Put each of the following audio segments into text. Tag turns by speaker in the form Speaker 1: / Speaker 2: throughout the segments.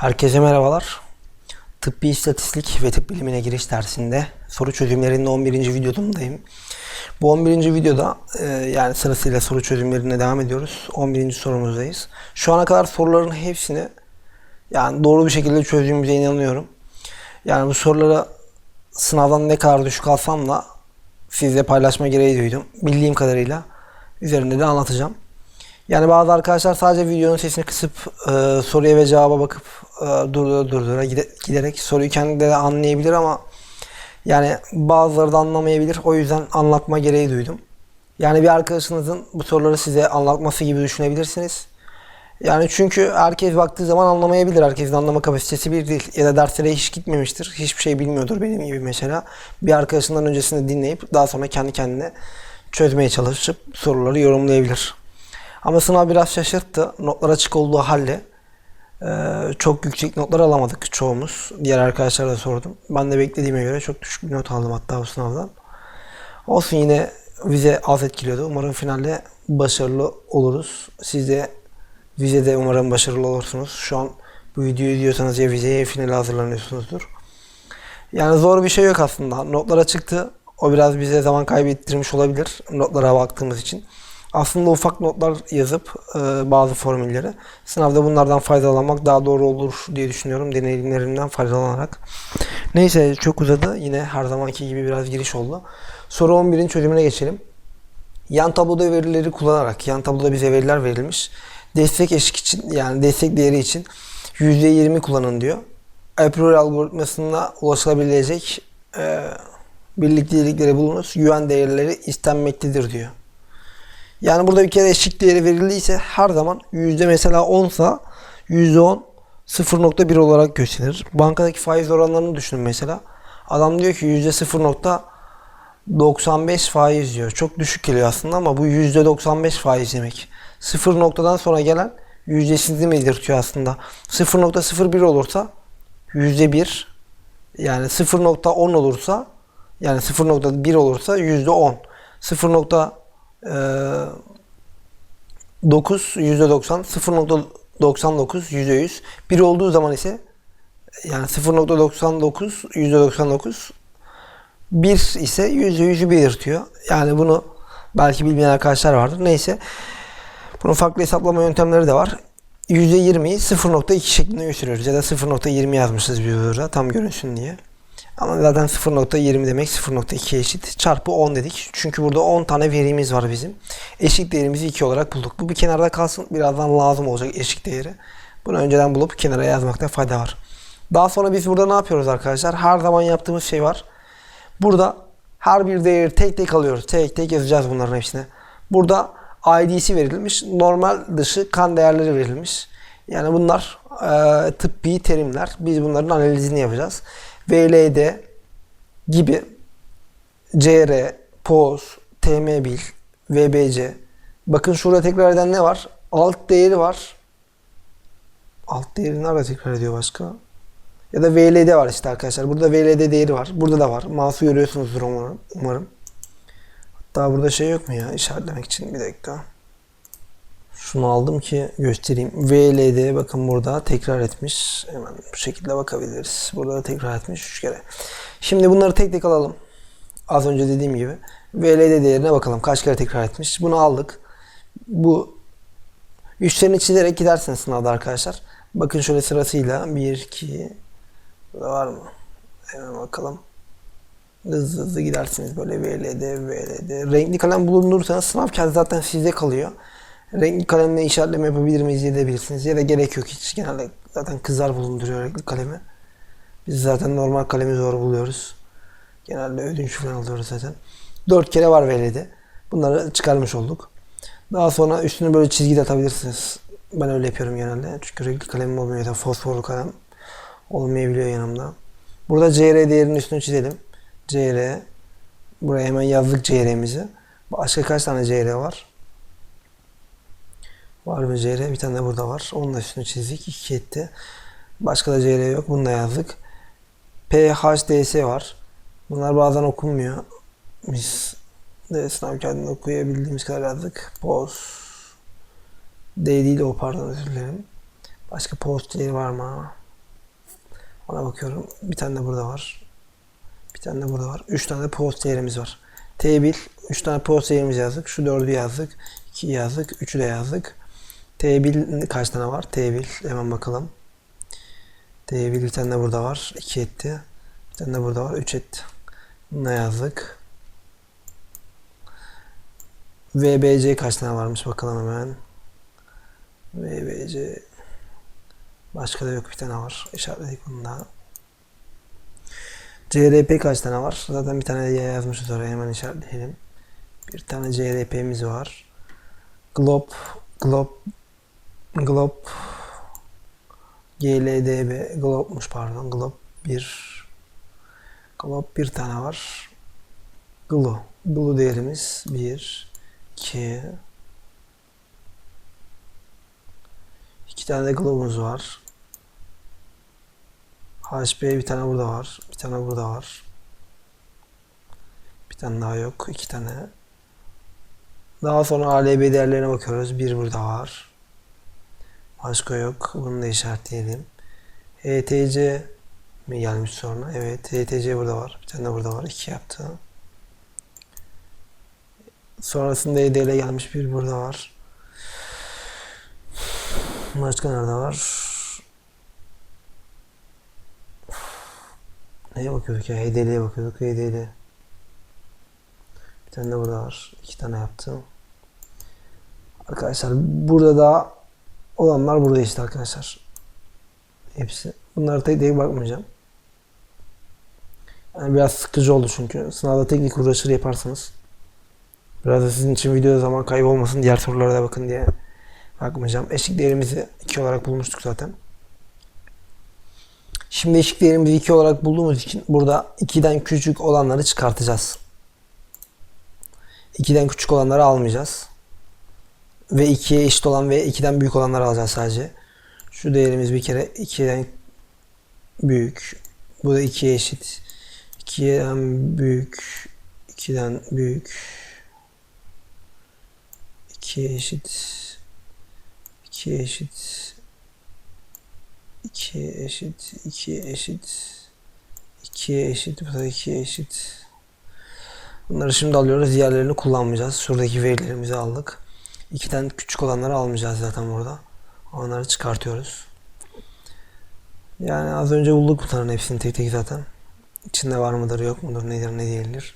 Speaker 1: Herkese merhabalar. Tıbbi istatistik ve tıp bilimine giriş dersinde soru çözümlerinin 11. videodayım. Bu 11. videoda e, yani sırasıyla soru çözümlerine devam ediyoruz. 11. sorumuzdayız. Şu ana kadar soruların hepsini yani doğru bir şekilde çözdüğümüze inanıyorum. Yani bu sorulara sınavdan ne kadar düşük alsam da sizle paylaşma gereği duydum. Bildiğim kadarıyla üzerinde de anlatacağım. Yani bazı arkadaşlar sadece videonun sesini kısıp e, soruya ve cevaba bakıp durdura durdura gide- giderek soruyu kendileri anlayabilir ama yani bazıları da anlamayabilir. O yüzden anlatma gereği duydum. Yani bir arkadaşınızın bu soruları size anlatması gibi düşünebilirsiniz. Yani çünkü herkes baktığı zaman anlamayabilir. Herkesin anlama kapasitesi bir değil. Ya da derslere hiç gitmemiştir. Hiçbir şey bilmiyordur benim gibi mesela. Bir arkadaşından öncesini dinleyip daha sonra kendi kendine çözmeye çalışıp soruları yorumlayabilir. Ama sınav biraz şaşırttı. Notlar açık olduğu halde çok yüksek notlar alamadık çoğumuz. Diğer arkadaşlara da sordum. Ben de beklediğime göre çok düşük bir not aldım hatta bu sınavdan. Olsun yine vize az etkiliyordu. Umarım finalde başarılı oluruz. Siz de vizede umarım başarılı olursunuz. Şu an bu videoyu izliyorsanız ya vizeye ya finale hazırlanıyorsunuzdur. Yani zor bir şey yok aslında. Notlara çıktı. O biraz bize zaman kaybettirmiş olabilir notlara baktığımız için. Aslında ufak notlar yazıp e, bazı formülleri sınavda bunlardan faydalanmak daha doğru olur diye düşünüyorum deneyimlerimden faydalanarak. Neyse çok uzadı. Yine her zamanki gibi biraz giriş oldu. Soru 11'in çözümüne geçelim. Yan tabloda verileri kullanarak, yan tabloda bize veriler verilmiş. Destek eşik için yani destek değeri için %20 kullanın diyor. A priori algoritmasına ulaşılabilecek e, birlikteliklere bulunuz. Güven değerleri istenmektedir diyor. Yani burada bir kere eşik değeri verildiyse her zaman yüzde mesela 10 sa yüzde 10 0.1 olarak gösterilir. Bankadaki faiz oranlarını düşünün mesela. Adam diyor ki yüzde 0.95 faiz diyor. Çok düşük geliyor aslında ama bu yüzde 95 faiz demek. Sıfır noktadan sonra gelen yüzdesizliği belirtiyor aslında. 0.01 olursa yüzde 1 yani 0.10 olursa yani 0.1 olursa yüzde 10. 0. Eee, 9 %90, 0.99 %100. 1 olduğu zaman ise yani 0.99 %99 1 ise %100'ü belirtiyor. Yani bunu belki bilmeyen arkadaşlar vardır. Neyse. Bunun farklı hesaplama yöntemleri de var. %20'yi 0.2 şeklinde gösteriyoruz. Ya da 0.20 yazmışız bir burada tam görünsün diye. Ama zaten 0.20 demek 0.2 eşit. Çarpı 10 dedik. Çünkü burada 10 tane verimiz var bizim. Eşik değerimizi 2 olarak bulduk. Bu bir kenarda kalsın. Birazdan lazım olacak eşik değeri. Bunu önceden bulup kenara yazmakta fayda var. Daha sonra biz burada ne yapıyoruz arkadaşlar? Her zaman yaptığımız şey var. Burada her bir değeri tek tek alıyoruz. Tek tek yazacağız bunların hepsine. Burada ID'si verilmiş. Normal dışı kan değerleri verilmiş. Yani bunlar e, tıbbi terimler. Biz bunların analizini yapacağız. VLD gibi CR, POZ, TMBIL, VBC. Bakın şurada tekrar eden ne var? Alt değeri var. Alt değeri nerede tekrar ediyor başka? Ya da VLD var işte arkadaşlar. Burada VLD değeri var. Burada da var. Mouse'u görüyorsunuzdur umarım. umarım. Hatta burada şey yok mu ya işaretlemek için? Bir dakika. Şunu aldım ki göstereyim. VLD bakın burada tekrar etmiş. Hemen bu şekilde bakabiliriz. Burada da tekrar etmiş 3 kere. Şimdi bunları tek tek alalım. Az önce dediğim gibi. VLD değerine bakalım. Kaç kere tekrar etmiş. Bunu aldık. Bu üstlerini çizerek gidersiniz sınavda arkadaşlar. Bakın şöyle sırasıyla 1, 2 Burada var mı? Hemen bakalım. Hızlı hızlı gidersiniz böyle VLD, VLD. Renkli kalem bulundurursanız sınav kağıdı zaten sizde kalıyor. Renkli kalemle işaretleme yapabilir miyiz edebilirsiniz. Ya da gerek yok hiç. Genelde zaten kızlar bulunduruyor renkli kalemi. Biz zaten normal kalemi zor buluyoruz. Genelde ödünç falan alıyoruz zaten. Dört kere var VLD. Bunları çıkarmış olduk. Daha sonra üstüne böyle çizgi de atabilirsiniz. Ben öyle yapıyorum genelde. Çünkü renkli kalemim olmuyor da fosforlu kalem olmayabiliyor yanımda. Burada CR değerinin üstünü çizelim. CR. Buraya hemen yazdık CR'mizi. Başka kaç tane CR var? Var mı CR? Bir tane de burada var. Onun da üstünü çizdik. 2 etti. Başka da CR yok. Bunu da yazdık. PHDS var. Bunlar bazen okunmuyor. Biz de sınav kağıdında okuyabildiğimiz kadar yazdık. POS. D değil o pardon özür dilerim. Başka post değeri var mı? Ona bakıyorum. Bir tane de burada var. Bir tane de burada var. 3 tane de post değerimiz var. T1 3 tane post değerimiz yazdık. Şu 4'ü yazdık. 2'yi yazdık. 3'ü de yazdık. T1 kaç tane var? T1 hemen bakalım. T1 bir tane de burada var. 2 etti. Bir tane de burada var. 3 etti. Ne yazdık? VBC kaç tane varmış bakalım hemen. VBC başka da yok bir tane var. İşaretledik bunu da. CRP kaç tane var? Zaten bir tane yazmışız oraya hemen işaretleyelim. Bir tane CRP'miz var. Glob Glob Glob GLDB Glob'muş pardon. Glob 1 Glob bir tane var. Glue. Glue değerimiz 1 2 İki tane de Globe'umuz var. HP bir tane burada var. Bir tane burada var. Bir tane daha yok. iki tane. Daha sonra ALB değerlerine bakıyoruz. Bir burada var. Başka yok. Bunu da işaretleyelim. HTC mi gelmiş sonra? Evet. HTC burada var. Bir tane de burada var. İki yaptı. Sonrasında EDL gelmiş. Bir burada var. Başka nerede var? Neye bakıyorduk ya? HDL'ye bakıyorduk. HDL. Bir tane de burada var. İki tane yaptım. Arkadaşlar burada da olanlar burada işte arkadaşlar. Hepsi. Bunlara tek tek bakmayacağım. Yani biraz sıkıcı oldu çünkü. Sınavda teknik uğraşır yaparsanız. Biraz da sizin için videoda zaman kaybolmasın. Diğer sorulara da bakın diye bakmayacağım. Eşik değerimizi 2 olarak bulmuştuk zaten. Şimdi eşik değerimizi 2 olarak bulduğumuz için burada 2'den küçük olanları çıkartacağız. 2'den küçük olanları almayacağız. Ve 2'ye eşit olan ve 2'den büyük olanları alacağız sadece. Şu değerimiz bir kere 2'den büyük. Bu da 2'ye eşit. 2'den büyük. 2'den büyük. 2'ye eşit. 2 eşit 2 eşit 2 eşit 2 eşit bu da 2 eşit Bunları şimdi alıyoruz. Diğerlerini kullanmayacağız. Şuradaki verilerimizi aldık. 2'den küçük olanları almayacağız zaten burada. Onları çıkartıyoruz. Yani az önce bulduk bunların hepsini tek tek zaten. İçinde var mıdır yok mudur nedir ne değildir.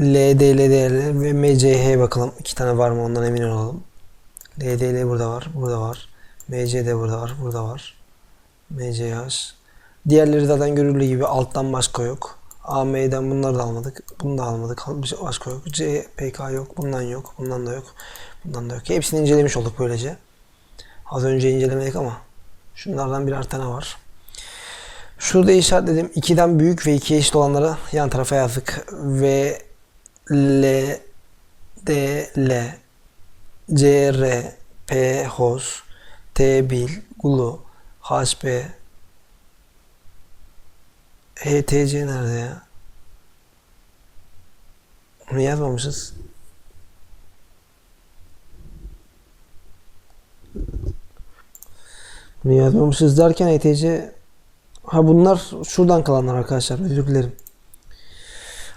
Speaker 1: LDL değerleri ve MCH bakalım. iki tane var mı ondan emin olalım. LDL burada var. Burada var. MC burada var. Burada var. MCH. Diğerleri zaten görüldüğü gibi alttan başka yok. AM'den bunları da almadık. Bunu da almadık. Başka yok. CPK yok. Bundan yok. Bundan da yok. Bundan da yok. Hepsini incelemiş olduk böylece. Az önce incelemedik ama şunlardan birer tane var. Şurada işaretledim. 2'den büyük ve 2'ye eşit olanları yan tarafa yazdık. V, L, D, L, C, R, P, HOS, T, BIL, GLU, HP, HTC nerede ya? Bunu yazmamışız. Bunu yazmamışız derken HTC Ha bunlar şuradan kalanlar arkadaşlar. Özür dilerim.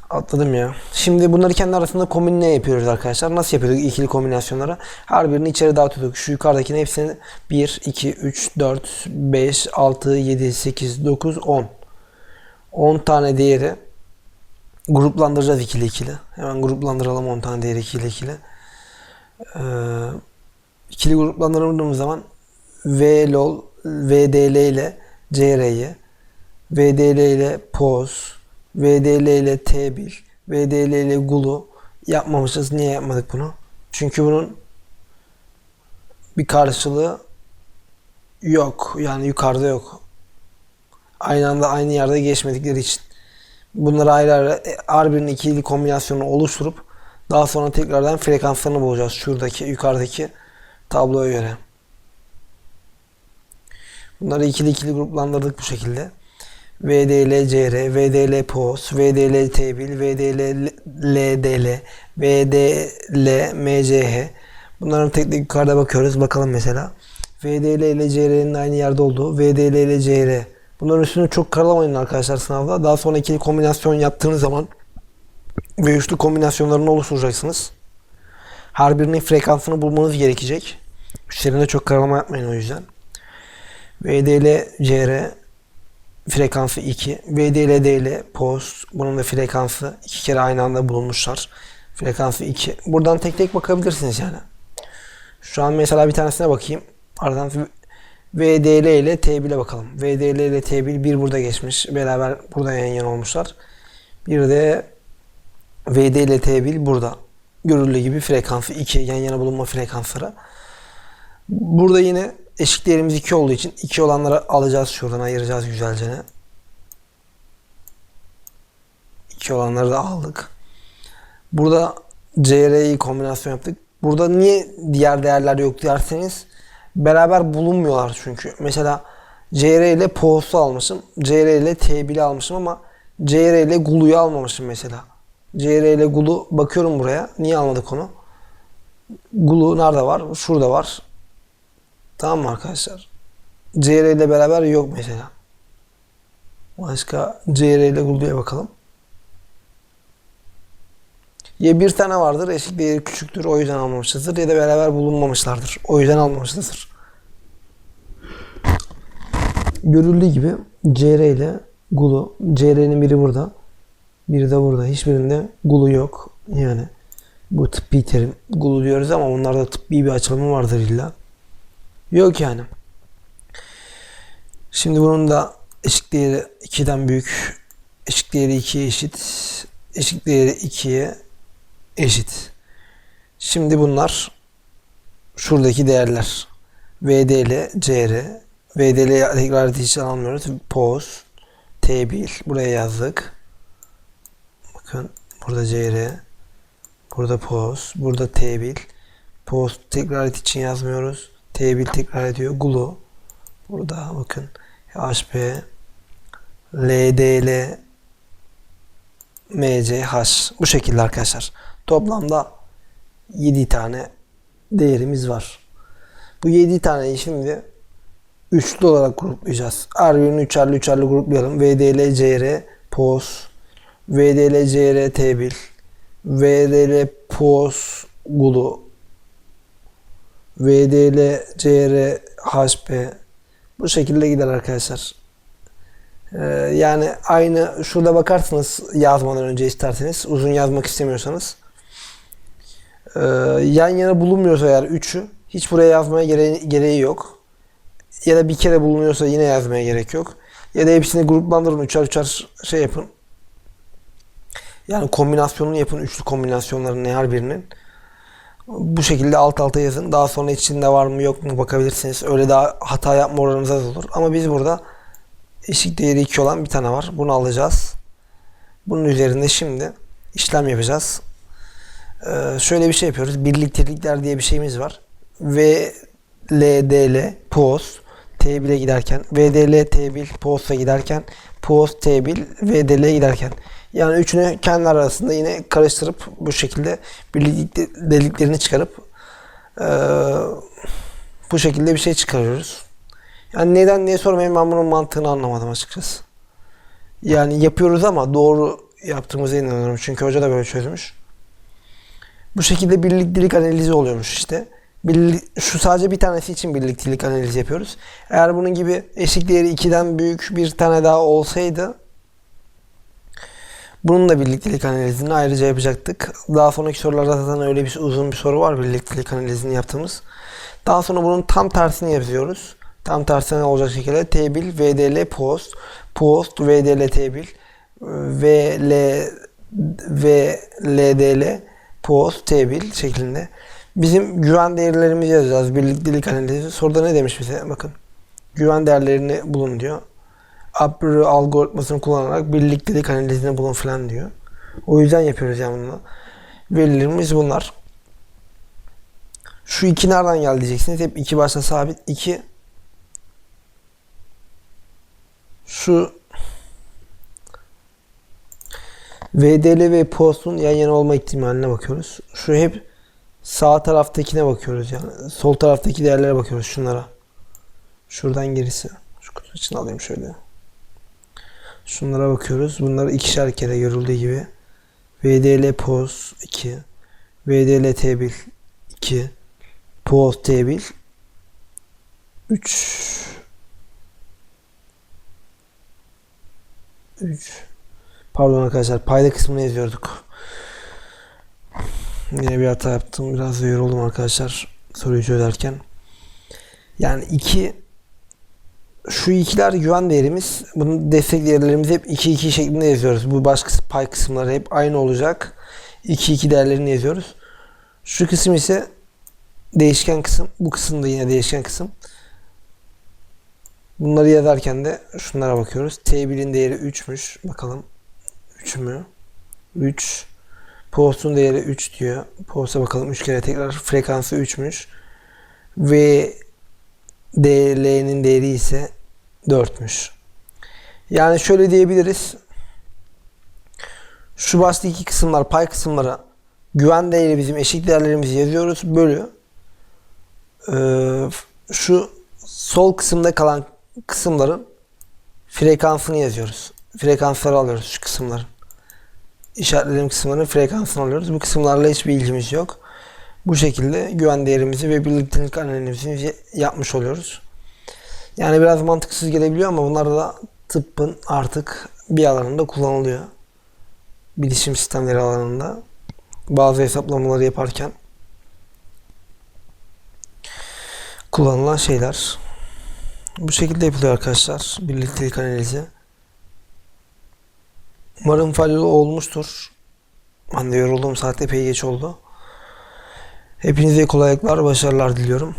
Speaker 1: Atladım ya. Şimdi bunları kendi arasında kombine yapıyoruz arkadaşlar. Nasıl yapıyorduk ikili kombinasyonlara? Her birini içeri dağıtıyorduk. Şu yukarıdakinin hepsini 1, 2, 3, 4, 5, 6, 7, 8, 9, 10. 10 tane değeri gruplandıracağız ikili ikili. Hemen gruplandıralım 10 tane değeri ikili ikili. Ee, ikili gruplandırdığımız zaman VLOL, VDL ile CR'yi, VDL ile POS, VDL ile TBIL, VDL ile GUL'u yapmamışız. Niye yapmadık bunu? Çünkü bunun bir karşılığı yok. Yani yukarıda yok. Aynı anda aynı yerde geçmedikleri için. Bunları ayrı ayrı her birinin ikili kombinasyonu oluşturup daha sonra tekrardan frekanslarını bulacağız. Şuradaki yukarıdaki tabloya göre. Bunları ikili ikili gruplandırdık bu şekilde. VDL CR, VDL POS, VDL TBIL, VDL LDL, VDL MCH. Bunların tek tek yukarıda bakıyoruz. Bakalım mesela. VDL ile CR'nin aynı yerde olduğu VDL ile CR. Bunların üstünü çok karalamayın arkadaşlar sınavda. Daha sonra ikili kombinasyon yaptığınız zaman ve üçlü kombinasyonlarını oluşturacaksınız. Her birinin frekansını bulmanız gerekecek. Üstlerine çok karalama yapmayın o yüzden. VDL CR frekansı 2. VDL DL post. Bunun da frekansı iki kere aynı anda bulunmuşlar. Frekansı 2. Buradan tek tek bakabilirsiniz yani. Şu an mesela bir tanesine bakayım. Aradan VDL ile T1'e bakalım. VDL ile T1 bir burada geçmiş. Beraber burada yan yana olmuşlar. Bir de VD ile T1 burada. Görüldüğü gibi frekansı 2 yan yana bulunma frekansları. Burada yine eşik değerimiz 2 olduğu için 2 olanları alacağız şuradan ayıracağız güzelce. 2 olanları da aldık. Burada CR'yi kombinasyon yaptık. Burada niye diğer değerler yok derseniz beraber bulunmuyorlar çünkü. Mesela CR ile POS'u almışım. CR ile T1'i almışım ama CR ile GULU'yu almamışım mesela. CR ile GULU bakıyorum buraya. Niye almadık onu? GULU nerede var? Şurada var. Tamam mı arkadaşlar? CR ile beraber yok mesela. Başka CR ile GULU'ya bakalım. Ya bir tane vardır eşik değeri küçüktür o yüzden almamışızdır ya da beraber bulunmamışlardır. O yüzden almamışızdır. Görüldüğü gibi CR ile Gulu. CR'nin biri burada. Biri de burada. Hiçbirinde Gulu yok. Yani bu tıbbi terim. Gulu diyoruz ama bunlarda tıbbi bir açılımı vardır illa. Yok yani. Şimdi bunun da eşik değeri 2'den büyük. Eşik değeri 2'ye eşit. Eşik değeri 2'ye eşit. Şimdi bunlar şuradaki değerler. VDL, CR. VDL tekrar ettiği için almıyoruz. T1. Buraya yazdık. Bakın burada CR. Burada POS. Burada T1. POS tekrar ettiği için yazmıyoruz. T1 tekrar ediyor. GLU. Burada bakın. HP. LDL. MCH. Bu şekilde arkadaşlar. Toplamda 7 tane değerimiz var. Bu 7 taneyi şimdi üçlü olarak gruplayacağız. Her birini üçerli üçerli gruplayalım. VDL, CR, POS, VDL, CR, T1, VDL, POS, GULU, VDL, CR, HP. Bu şekilde gider arkadaşlar. Ee, yani aynı şurada bakarsınız yazmadan önce isterseniz uzun yazmak istemiyorsanız ee, yan yana bulunmuyorsa eğer üçü hiç buraya yazmaya gere- gereği yok. Ya da bir kere bulunuyorsa yine yazmaya gerek yok. Ya da hepsini gruplandırın üçer üçer şey yapın. Yani kombinasyonunu yapın. Üçlü kombinasyonlarının her birinin. Bu şekilde alt alta yazın. Daha sonra içinde var mı yok mu bakabilirsiniz. Öyle daha hata yapma oranınız az olur. Ama biz burada eşik değeri 2 olan bir tane var. Bunu alacağız. Bunun üzerinde şimdi işlem yapacağız. Ee, şöyle bir şey yapıyoruz. Birliktelikler diye bir şeyimiz var. V LDL POS T1'e giderken VDL T1 POS'a giderken POS T1 VDL'ye giderken yani üçünü kendi arasında yine karıştırıp bu şekilde birlikteliklerini çıkarıp ee, bu şekilde bir şey çıkarıyoruz. Yani neden diye sormayın ben bunun mantığını anlamadım açıkçası. Yani yapıyoruz ama doğru yaptığımıza inanıyorum. Çünkü hoca da böyle çözmüş. Bu şekilde birliktelik analizi oluyormuş işte. Birlik, şu sadece bir tanesi için birliktelik analizi yapıyoruz. Eğer bunun gibi eşik değeri 2'den büyük bir tane daha olsaydı bunun da birliktelik analizini ayrıca yapacaktık. Daha sonraki sorularda zaten öyle bir uzun bir soru var birliktelik analizini yaptığımız. Daha sonra bunun tam tersini yapıyoruz. Tam tersine olacak şekilde T1, VDL, post, post, VDL, T1, VL, VLDL, post, T1 şeklinde. Bizim güven değerlerimizi yazacağız. Birliktelik analizi. Soruda ne demiş bize? Bakın. Güven değerlerini bulun diyor. Aperture algoritmasını kullanarak birliktelik analizini bulun falan diyor. O yüzden yapıyoruz yani bunu. Verilerimiz bunlar. Şu iki nereden geldi diyeceksiniz. Hep iki başta sabit. iki şu VDL ve postun yan yana olma ihtimaline bakıyoruz. Şu hep sağ taraftakine bakıyoruz yani. Sol taraftaki değerlere bakıyoruz şunlara. Şuradan gerisi. Şu kutu için alayım şöyle. Şunlara bakıyoruz. Bunlar ikişer kere görüldüğü gibi. VDL POS 2. VDL T1 2. POS T1 3 3 Pardon arkadaşlar payda kısmını yazıyorduk. Yine bir hata yaptım. Biraz da yoruldum arkadaşlar soruyu çözerken. Yani 2 şu ikiler güven değerimiz. Bunun destek değerlerimizi hep 2 2 şeklinde yazıyoruz. Bu baş kıs- pay kısımları hep aynı olacak. 2 2 değerlerini yazıyoruz. Şu kısım ise değişken kısım. Bu kısım da yine değişken kısım. Bunları yazarken de şunlara bakıyoruz. T1'in değeri 3'müş. Bakalım 3 mü? 3. Post'un değeri 3 diyor. Post'a bakalım 3 kere tekrar frekansı 3'müş. Ve DL'nin değeri ise 4'müş. Yani şöyle diyebiliriz. Şu başta iki kısımlar, pay kısımlara güven değeri bizim eşik değerlerimizi yazıyoruz. Bölü. Ee, şu sol kısımda kalan kısımların frekansını yazıyoruz. Frekansları alıyoruz şu kısımların. İşaretlediğim kısımların frekansını alıyoruz. Bu kısımlarla hiçbir ilgimiz yok. Bu şekilde güven değerimizi ve birliktelik analizimizi yapmış oluyoruz. Yani biraz mantıksız gelebiliyor ama bunlar da tıbbın artık bir alanında kullanılıyor. Bilişim sistemleri alanında bazı hesaplamaları yaparken kullanılan şeyler. Bu şekilde yapılıyor arkadaşlar. Birliktelik analizi. Umarım faydalı olmuştur. Ben de yorulduğum saat epey geç oldu. Hepinize kolaylıklar, başarılar diliyorum.